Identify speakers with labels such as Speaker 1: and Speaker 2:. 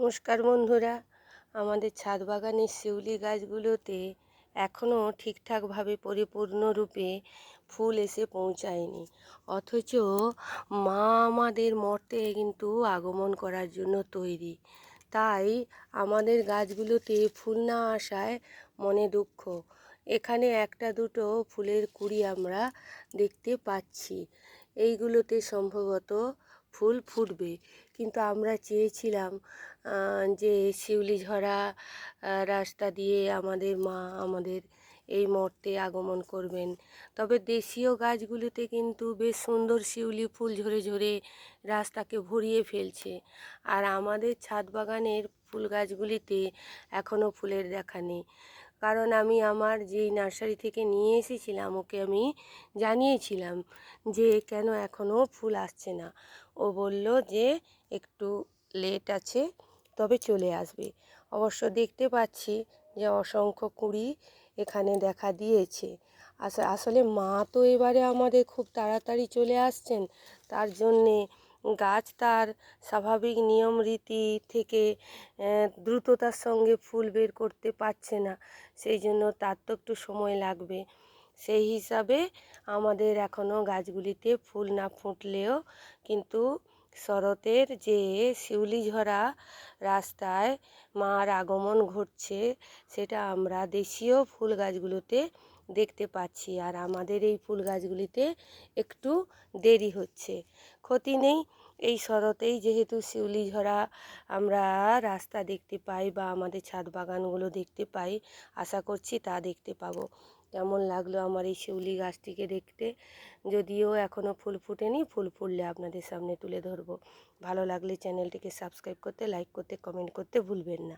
Speaker 1: নমস্কার বন্ধুরা। আমাদের ছাদ বাগানের শিউলি গাছগুলোতে এখনও ঠিকঠাকভাবে পরিপূর্ণরূপে ফুল এসে পৌঁছায়নি। অথচ মা আমাদের মর্তে কিন্তু আগমন করার জন্য তৈরি। তাই আমাদের গাছগুলোতে ফুল না আসায় মনে দুঃখ। এখানে একটা দুটো ফুলের কুড়ি আমরা দেখতে পাচ্ছি। এইগুলোতে সম্ভবত ফুল ফুটবে। কিন্তু আমরা চেয়েছিলাম যে শিউলি ঝরা রাস্তা দিয়ে আমাদের মা আমাদের এই মর্তে আগমন করবেন। তবে দেশীয় গাছগুলিতে কিন্তু বেশ সুন্দর শিউলি ফুল ঝরে ঝরে রাস্তাকে ভরিয়ে ফেলছে। আর আমাদের ছাদ বাগানের ফুল গাছগুলিতে এখনও ফুলের দেখা নেই। কারণ আমি আমার যেই নার্সারি থেকে নিয়ে এসেছিলাম, ওকে আমি জানিয়েছিলাম যে কেন এখনও ফুল আসছে না। ও বলল যে একটু লেট আছে, তবে চলে আসবে। অবশ্য দেখতে পাচ্ছি যে অসংখ্য কুঁড়ি এখানে দেখা দিয়েছে। আসলে মা তো এবারে আমাদের খুব তাড়াতাড়ি চলে আসছেন, তার জন্যে গাছ তার স্বাভাবিক নিয়ম রীতি থেকে দ্রুততার সঙ্গে ফুল বের করতে পারছে না। সেই জন্য তার তো একটু সময় লাগবে। সেই হিসাবে আমাদের এখনও গাছগুলিতে ফুল না ফুটলেও কিন্তু শরতের যে শিউলি ঝরা রাস্তায় মার আগমন ঘটছে, সেটা আমরা দেশীয় ফুল গাছগুলোতে দেখতে পাচ্ছি। আর আমাদের এই ফুল গাছগুলিতে একটু দেরি হচ্ছে। ক্ষতি নেই, এই শরতেই যেহেতু শিউলি ঝরা আমরা রাস্তা দেখতে পাই বা আমাদের ছাদ বাগানগুলো দেখতে পাই, আশা করছি তা দেখতে পাবো। কেমন লাগল আমার এই শিউলি গাছটিকে দেখতে? যদিও এখনও ফুল ফুটেনি, ফুল ফুললে আপনাদের সামনে তুলে ধরবো। ভালো লাগলে চ্যানেলটিকে সাবস্ক্রাইব করতে, লাইক করতে, কমেন্ট করতে ভুলবেন না।